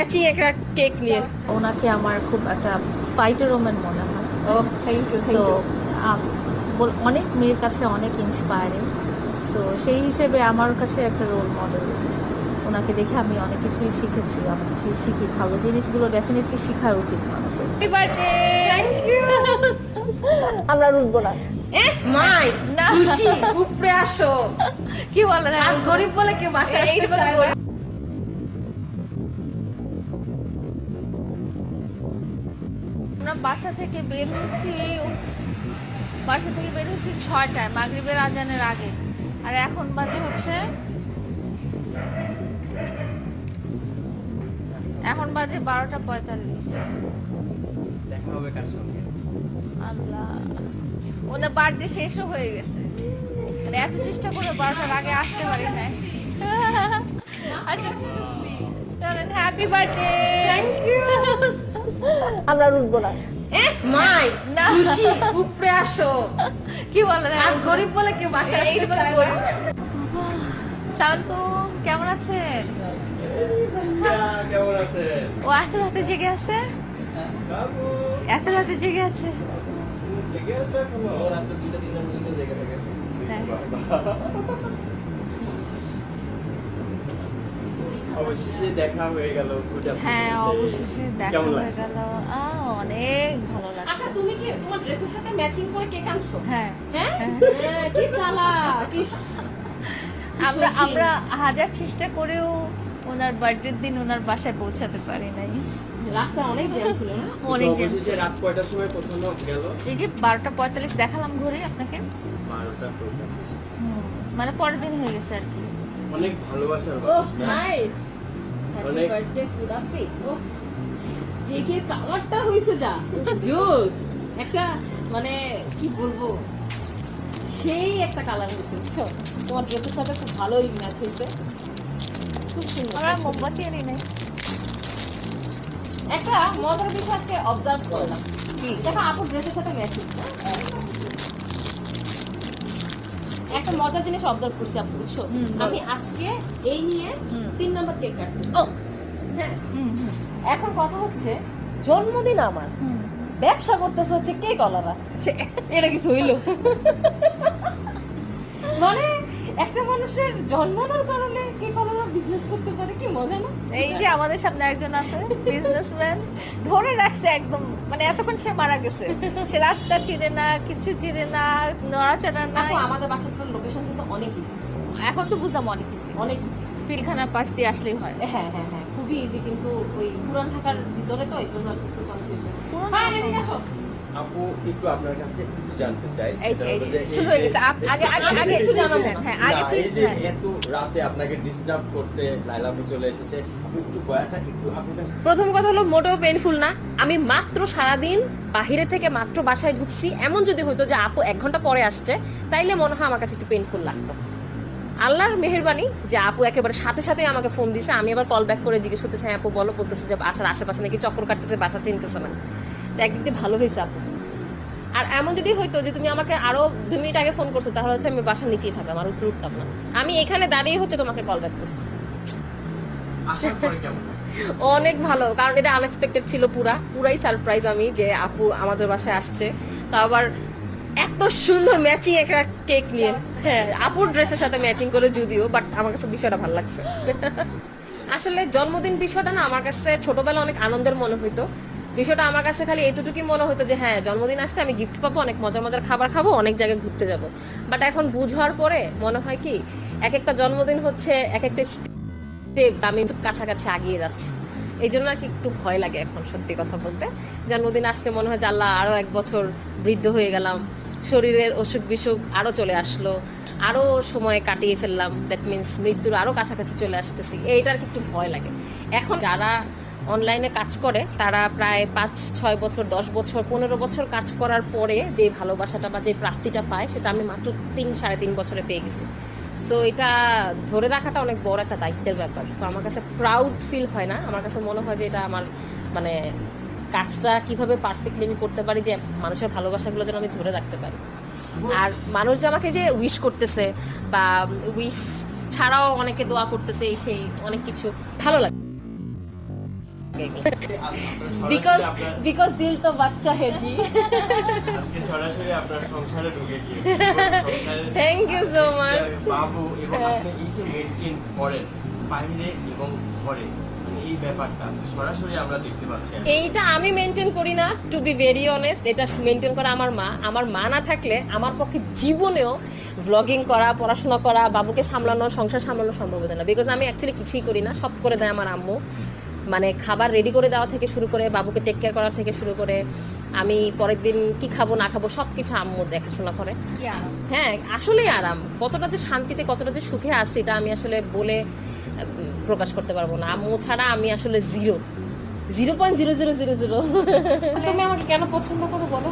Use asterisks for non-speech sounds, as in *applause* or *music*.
Matching একটা cake নিয়ে। ওনাকে আমার খুব একটা ফাইটার ওম্যান মনে হয়। ও থ্যাংক ইউ সো অনেক মেয়ের কাছে অনেক ইন্সপায়ারিং সো সেই হিসেবে আমার কাছে একটা রোল মডেল ওনাকে দেখে আমি অনেক কিছুই শিখেছি অনেক কিছুই শিখি। ভালো জিনিসগুলো ডেফিনেটলি শেখা উচিত মানুষের। হ্যাপি বার্থডে থ্যাংক ইউ আমরা উঠবো না। মাই না। আসো। কি বলেন? আজ গরিব বলে কেউ বাসায় আসতে আমরা বাসা থেকে বের হয়েছি বাসা থেকে বের হয়েছি ছয়টায় মাগরিবের আজানের আগে। আর এখন বাজে হচ্ছে এখন বাজে বারোটা পঁয়তাল্লিশ। দেখা হবে কার সঙ্গে? আল্লাহ ওদের বার্থডে শেষও হয়ে গেছে। মানে এত চেষ্টা করে বারোটার আগে আসতে পারি নাই। আচ্ছা হ্যাপি বার্থডে থ্যাংক ইউ আমরা উঠবো না। এ মাই উপরে আসো। কি বলেন আজ গরিব বলে কেউ বাসায় আসতে পারে না। সালামালাইকুম কেমন আছেন কেমন আছেন? ও এত রাতে জেগে আছে? এত রাতে জেগে আছে? লেগে আছে এখনও ওরা দুইটা তিনটা পর্যন্ত জেগে থাকে হ্যাঁ। অবশেষে দেখা হয়ে গেল হ্যাঁ অবশেষে দেখা হয়ে গেল। আহ, অনেক ভালো আচ্ছা লাগছে তুমি কি তোমার ড্রেসের সাথে ম্যাচিং করে কেক আনছো? হ্যাঁ। হ্যাঁ? হ্যাঁ, কি চালা আমরা আমরা হাজার চেষ্টা করেও ওনার বার্থডের দিন ওনার বাসায় পৌঁছাতে পারি নাই। রাস্তা অনেক জ্যাম ছিল না? *laughs* অনেক তো জ্যাম অবশেষে রাত কয়টার সময় পৌঁছানো গেল? এই যে বারোটা পঁয়তাল্লিশ দেখালাম ঘুরে আপনাকে। মানে পরের দিন হয়ে গেছে আর কি। অনেক ভালোবাসার ও নাইস হ্যাপি অনেক- বার্থডে ফুরাপি ও কেকের কালারটা হইছে যা। জোস। একটা মানে কি বলব? সেই একটা কালার হয়েছে বুঝছ? তোমার ড্রেসের সাথে খুব ভালোই ম্যাচ হয়েছে। খুব সুন্দর আমরা মোমবাতি আনি নাই একটা মজার বিষয় আজকে অবজার্ভ করলাম। দেখো আপুর ড্রেসের সাথে ম্যাচিং একটা মজার জিনিস অবজার্ভ করছি আপু বুঝছ? আমি আজকে এই নিয়ে তিন নম্বর কেক কাটছি হ্যাঁ। এখন কথা হচ্ছে জন্মদিন আমার। ব্যবসা করতেছে হচ্ছে কে কলারা এটা কিছু হইল। মানে একটা মানুষের জন্মানোর কারণে কে কলারা বিজনেস করতে পারে কি মজা না? এই যে আমাদের সামনে একজন আছে বিজনেসম্যান ধরে রাখছে একদম মানে এতক্ষণ সে মারা গেছে। সে রাস্তা চিনে না কিছু চিনে না নড়াচড়া না। আমাদের বাসার লোকেশন কিন্তু অনেক ইজি এখন তো বুঝলাম অনেক ইজি অনেক ইজি পিলখানার পাশ দিয়ে আসলেই হয়। হ্যাঁ হ্যাঁ হ্যাঁ খুবই ইজি কিন্তু ওই পুরান ঢাকার ভিতরে তো এই জন্য আর কি একটু কনফিউশন আপু একটু আপনার কাছে একটু জানতে চাই। শুরু হয়ে গেছে। আগে আগে আগে। হ্যাঁ আগে প্লিজ এত রাতে আপনাকে ডিস্টার্ব করতে লাইলা আপু চলে এসেছে। একটু বয়াটা একটু আপনার কাছে প্রথম কথা হলো মোটেও পেইনফুল না। আমি মাত্র সারাদিন বাহিরে থেকে মাত্র বাসায় ঢুকছি। এমন যদি হতো যে আপু এক ঘণ্টা পরে আসছে তাইলে মনে হয় আমার কাছে একটু পেইনফুল লাগতো। আল্লাহর মেহেরবানি যে আপু একেবারে সাথে সাথে আমাকে ফোন দিছে। আমি আবার কল ব্যাক করে জিজ্ঞেস করতেছে হ্যাঁ আপু বলো বলতেছে যে বাসার আশেপাশে নাকি চক্কর কাটতেছে বাসা চিনতেছে না। একদিক দিয়ে ভালো হয়েছে আপু। আর এমন যদি হইতো যে তুমি আমাকে আরও দুই মিনিট আগে ফোন করছ তাহলে হচ্ছে আমি বাসার নিচেই থাকতাম আর উপরে উঠতাম না। আমি এখানে দাঁড়িয়ে হচ্ছে তোমাকে কল ব্যাক করছি? *laughs* অনেক ভালো কারণ এটা আনএক্সপেক্টেড ছিল পুরা পুরাই সারপ্রাইজ আমি যে আপু আমাদের বাসায় আসছে। তা আবার এত সুন্দর ম্যাচিং একটা কেক নিয়ে। হ্যাঁ আপুর ড্রেসের সাথে ম্যাচিং করে যদিও বাট আমার কাছে বিষয়টা ভালো লাগছে। *laughs* আসলে জন্মদিন বিষয়টা না আমার কাছে ছোটবেলা অনেক আনন্দের মনে হইতো। বিষয়টা আমার কাছে খালি এতটুকুই মনে হতো যে হ্যাঁ জন্মদিন আসছে আমি গিফট পাবো, অনেক মজার মজার খাবার খাব, অনেক জায়গায় ঘুরতে যাব। বাট এখন বুঝার পরে মনে হয় কি এক একটা জন্মদিন হচ্ছে এক একটা আমি কাছাকাছি আগিয়ে যাচ্ছি। এই জন্য আর কি একটু ভয় লাগে এখন, সত্যি কথা বলতে। জন্মদিন আসলে মনে হয় যে আল্লাহ আরও এক বছর বৃদ্ধ হয়ে গেলাম। শরীরের অসুখ বিসুখ আরও চলে আসলো। আরও সময় কাটিয়ে ফেললাম। দ্যাট মিন্স মৃত্যুর আরও কাছাকাছি চলে আসতেছি। এইটার কি একটু ভয় লাগে। এখন যারা অনলাইনে কাজ করে, তারা প্রায় পাঁচ, ছয় বছর, দশ বছর, পনেরো বছর কাজ করার পরে যে ভালোবাসাটা বা যে প্রাপ্তিটা পায়, সেটা আমি মাত্র তিন, সাড়ে তিন বছরে পেয়ে গেছি। সো এটা ধরে রাখাটা অনেক বড় একটা দায়িত্বের ব্যাপার। সো আমার কাছে প্রাউড ফিল হয় না। আমার কাছে মনে হয় যে এটা আমার মানে কাজটা কীভাবে পারফেক্টলি আমি করতে পারি, যে মানুষের ভালোবাসাগুলো যেন আমি ধরে রাখতে পারি। আর মানুষ যে আমাকে যে উইশ করতেছে বা উইশ ছাড়াও অনেকে দোয়া করতেছে সেই অনেক কিছু ভালো লাগে। বিকজ বিকজ দিল তো বাচ্চা হেজি আজকে সরাসরি আপনার সংসারে ঢুকে *laughs* Thank you so much. বাবু এবং। আপনি এই যে মেনটেন করেন বাইরে এবং ঘরে মানে এই ব্যাপারটা সরাসরি আমরা দেখতে পাচ্ছি। এইটা আমি মেনটেন করি না টু বি ভেরি অনেস্ট এটা মেনটেন করা আমার মা। আমার মা না থাকলে আমার পক্ষে জীবনেও ভ্লগিং করা পড়াশোনা করা বাবুকে সামলানো সংসার সামলানো সম্ভব হতো না। বিকজ আমি অ্যাকচুয়ালি কিছুই করি না সব করে দেয় আমার আম্মু। মানে খাবার রেডি করে দেওয়া থেকে শুরু করে বাবুকে টেক কেয়ার করা থেকে শুরু করে আমি পরের দিন কি খাব না খাব সব কিছু আম্মু দেখাশোনা করে। হ্যাঁ আসলেই আরাম। কতটা যে শান্তিতে কতটা যে সুখে আসছে এটা আমি আসলে বলে প্রকাশ করতে পারব না। আম্মু ছাড়া আমি আসলে zero zero point zero zero zero zero তুমি আমাকে কেন পছন্দ করো বলো?